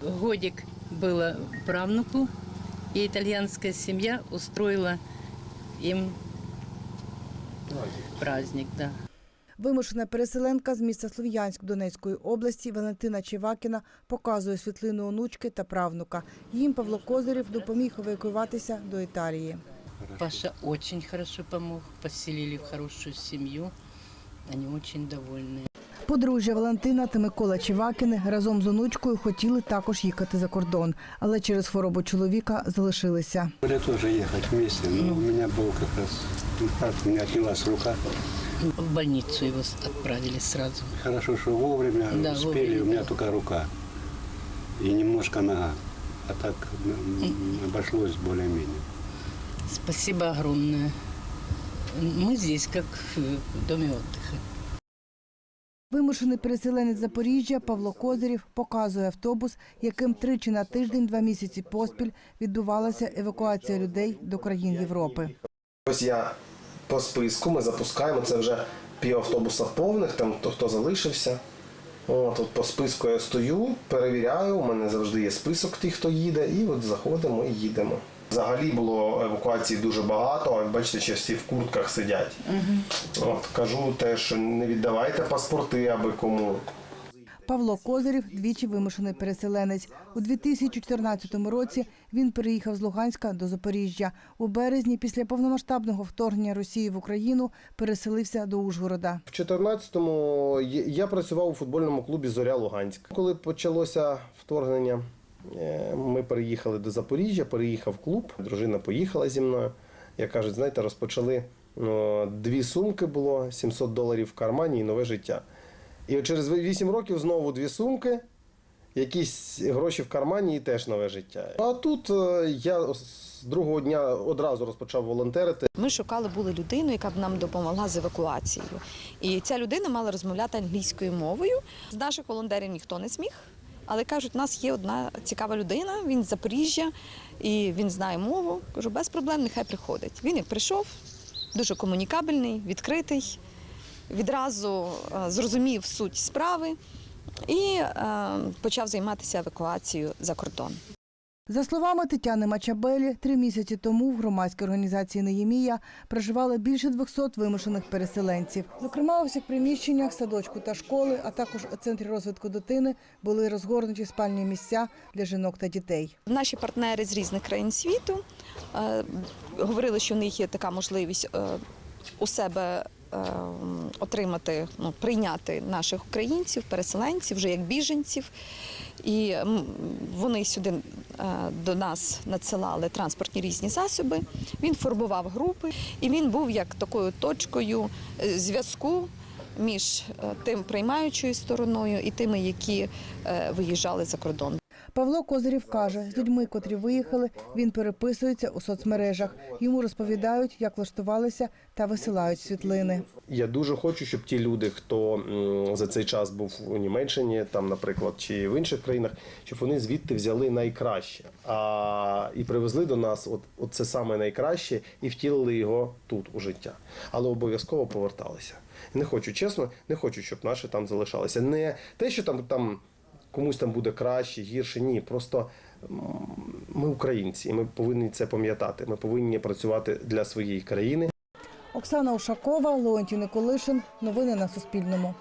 Годик было правнуку, и итальянская семья устроила им праздник, да. Вимушена переселенка з міста Слов'янськ Донецької області Валентина Чевакіна показує світлину онучки та правнука. Їм Павло Козирів допоміг евакуюватися до Італії. Паша очень хорошо помог, поселили в хорошую семью. Они очень довольны. Подружжя Валентина та Микола Чевакіни разом з онучкою хотіли також їхати за кордон, але через хворобу чоловіка залишилися. Были тоже ехать вместе, но у меня был как раз инфаркт, у меня отнялась рука. В больницу его с- отправили сразу. Хорошо, что вовремя Да, успели, вовремя, у меня да. только рука и немножко нога. А так м, обошлось более-менее. Спасибо огромное. Мы здесь как в доме отдыха. Вимушений переселенець Запоріжжя Павло Козирів показує автобус, яким тричі на тиждень, два місяці поспіль відбувалася евакуація людей до країн Європи. Ось я по списку ми запускаємо. Це вже пів автобуса повних, там то хто залишився. От, от по списку я стою, перевіряю. У мене завжди є список тих, хто їде, і от заходимо і їдемо. Взагалі було евакуації дуже багато, а бачите, ще всі в куртках сидять. От кажу те, що не віддавайте паспорти аби кому. Павло Козирів двічі вимушений переселенець. У 2014 році він переїхав з Луганська до Запоріжжя. У березні, після повномасштабного вторгнення Росії в Україну, переселився до Ужгорода. В 14-му я працював у футбольному клубі Зоря Луганськ. Коли почалося вторгнення, ми переїхали до Запоріжжя, переїхав клуб. Дружина поїхала зі мною. Як кажуть, знаєте, розпочали ну, дві сумки було, 700 доларів в кармані і нове життя. І от через 8 років знову дві сумки, якісь гроші в кармані і теж нове життя. А тут е, я з другого дня одразу розпочав волонтерити. Ми шукали були людину, яка б нам допомогла з евакуацією. І ця людина мала розмовляти англійською мовою. З наших волонтерів ніхто не зміг. Але кажуть, у нас є одна цікава людина, він з Запоріжжя і він знає мову. Кажу, без проблем, нехай приходить. Він як прийшов, дуже комунікабельний, відкритий, відразу е, зрозумів суть справи і е, почав займатися евакуацією за кордон. За словами Тетяни Мачабелі, три місяці тому в громадській організації Неємія проживало більше 200 вимушених переселенців. Зокрема, у всіх приміщеннях, садочку та школи, а також у центрі розвитку дитини були розгорнуті спальні місця для жінок та дітей. Наші партнери з різних країн світу е, говорили, що в них є така можливість е, у себе отримати, ну, прийняти наших українців, переселенців, вже як біженців. І вони сюди е, до нас надсилали транспортні різні засоби. Він формував групи, і він був як такою точкою е, зв'язку між е, тим приймаючою стороною і тими, які виїжджали за кордон. Павло Козирів каже, з людьми, котрі виїхали, він переписується у соцмережах. Йому розповідають, як влаштувалися та висилають світлини. Я дуже хочу, щоб ті люди, хто за цей час був у Німеччині, там, наприклад, чи в інших країнах, щоб вони звідти взяли найкраще а, і привезли до нас от, от це саме найкраще і втілили його тут у життя. Але обов'язково поверталися. Не хочу, чесно, не хочу, щоб наші там залишалися. Не те, що там, там комусь там буде краще, гірше. Ні, просто ми українці, і ми повинні це пам'ятати. Ми повинні працювати для своєї країни. Оксана Ушакова, Леонтій Николишин. Новини на Суспільному.